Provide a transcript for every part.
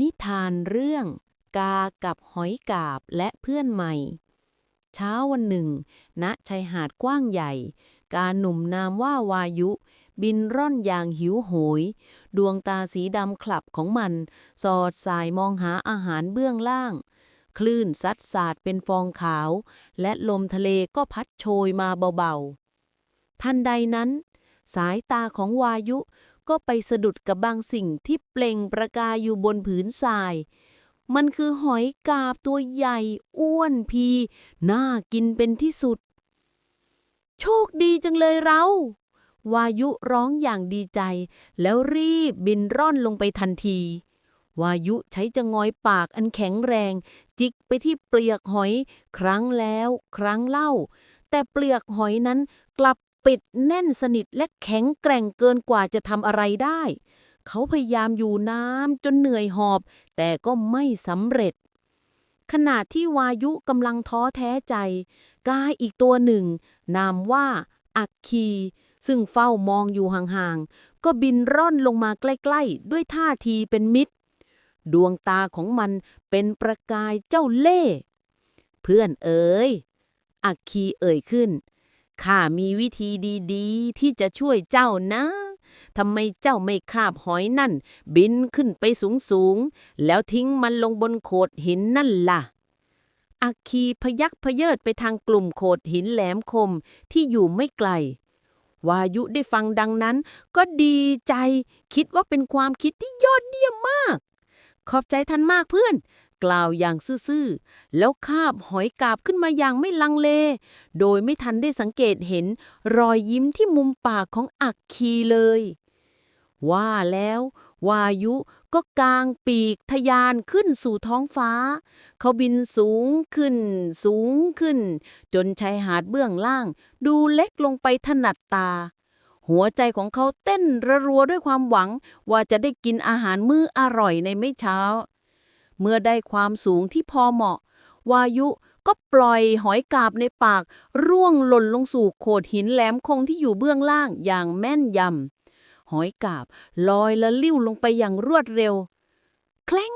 นิทานเรื่อง กากับหอยกาบและเพื่อนใหม่ เช้าวันหนึ่ง ณชายหาดกว้างใหญ่ กาหนุ่มนามว่าวายุ บินร่อนอย่างหิวโหย ดวงตาสีดำคลับของมัน สอดสายมองหาอาหารเบื้องล่าง คลื่นซัดสาดเป็นฟองขาว และลมทะเลก็พัดโชยมาเบาๆ ทันใดนั้น สายตาของวายุ ก็ไปสะดุดกับบางสิ่งที่เปล่งประกายอยู่บนผืนทราย มันคือหอยกาบตัวใหญ่ อ้วนพี น่ากินเป็นที่สุด โชคดีจังเลยเรา วายุร้องอย่างดีใจ แล้วรีบบินร่อนลงไปทันที วายุใช้จะงอยปากอันแข็งแรง จิกไปที่เปลือกหอย ครั้งแล้ว ครั้งเล่า แต่เปลือกหอยนั้นกลับ ปิดแน่นสนิทและแข็งแกร่งเกินกว่าจะทำอะไรได้ เขาพยายามอยู่น้ำจนเหนื่อยหอบ แต่ก็ไม่สำเร็จ ขณะที่วายุกำลังท้อแท้ใจ กายอีกตัวหนึ่ง นามว่าอักคี ซึ่งเฝ้ามองอยู่ห่างๆ ก็บินร่อนลงมาใกล้ๆ ด้วยท่าทีเป็นมิตร ดวงตาของมันเป็นประกายเจ้าเล่ห์เพื่อนเอ๋ยอักคีเอ่ยขึ้น ข้ามีวิธีดีๆ ที่จะช่วยเจ้านะทำไมเจ้าไม่คาบหอยนั่น บินขึ้นไปสูงๆ แล้วทิ้งมันลงบนโขดหินนั่นล่ะอักคีพยักพเยิดไปทางกลุ่มโขดหินแหลมคมที่อยู่ไม่ไกล วายุได้ฟังดังนั้น ก็ดีใจคิดว่าเป็นความคิดที่ยอดเยี่ยมมาก ขอบใจท่านมากเพื่อน กล่าวอย่างซื่อๆ แล้วคาบหอยกาบขึ้นมาอย่างไม่ลังเล โดยไม่ทันได้สังเกตเห็นรอยยิ้มที่มุมปากของอักคีเลย ว่าแล้ววายุก็กางปีกทะยานขึ้นสู่ท้องฟ้า เขาบินสูงขึ้น สูงขึ้น จนชายหาดเบื้องล่าง ดูเล็กลงไปถนัดตา หัวใจของเขาเต้นระรัวด้วยความหวังว่าจะได้กินอาหารมื้ออร่อยในไม่เช้า เมื่อได้ความสูงที่พอเหมาะ วายุก็ปล่อยหอยกาบในปาก ร่วงหล่นลงสู่โขดหินแหลมคงที่อยู่เบื้องล่างอย่างแม่นยำ หอยกาบลอยละลิ้วลงไปอย่างรวดเร็ว แคล้ง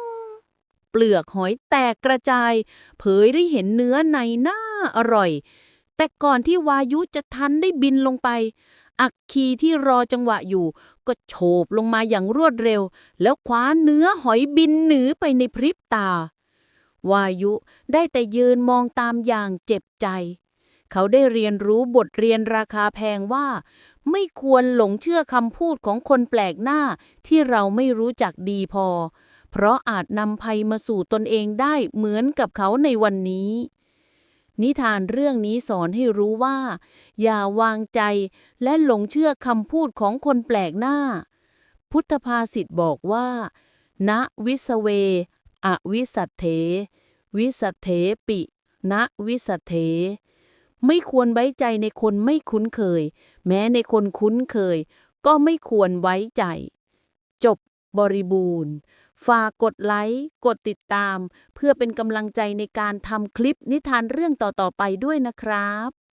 เปลือกหอยแตกกระจาย เผยได้เห็นเนื้อในน่าอร่อย แต่ก่อนที่วายุจะทันได้บินลงไป อักคีที่รอจังหวะอยู่ ก็โฉบลงมาอย่างรวดเร็ว แล้วคว้าเนื้อหอยบินหนือไปในพริบตา วายุได้แต่ยืนมองตามอย่างเจ็บใจ เขาได้เรียนรู้บทเรียนราคาแพงว่า ไม่ควรหลงเชื่อคำพูดของคนแปลกหน้าที่เราไม่รู้จักดีพอ เพราะอาจนำภัยมาสู่ตนเองได้เหมือนกับเขาในวันนี้ นิทานเรื่องนี้สอนให้รู้ว่า อย่าวางใจและหลงเชื่อคำพูดของคนแปลกหน้า พุทธภาษิตบอกว่า ณวิสเว อวิสัทเถ วิสัทเถปิ ณวิสัทเถ ไม่ควรไว้ใจในคนไม่คุ้นเคย แม้ในคนคุ้นเคย ก็ไม่ควรไว้ใจ จบบริบูรณ์ ฝากกดไลค์กดติดตาม เพื่อเป็นกำลังใจในการทำคลิปนิทานเรื่องต่อๆไปด้วยนะครับ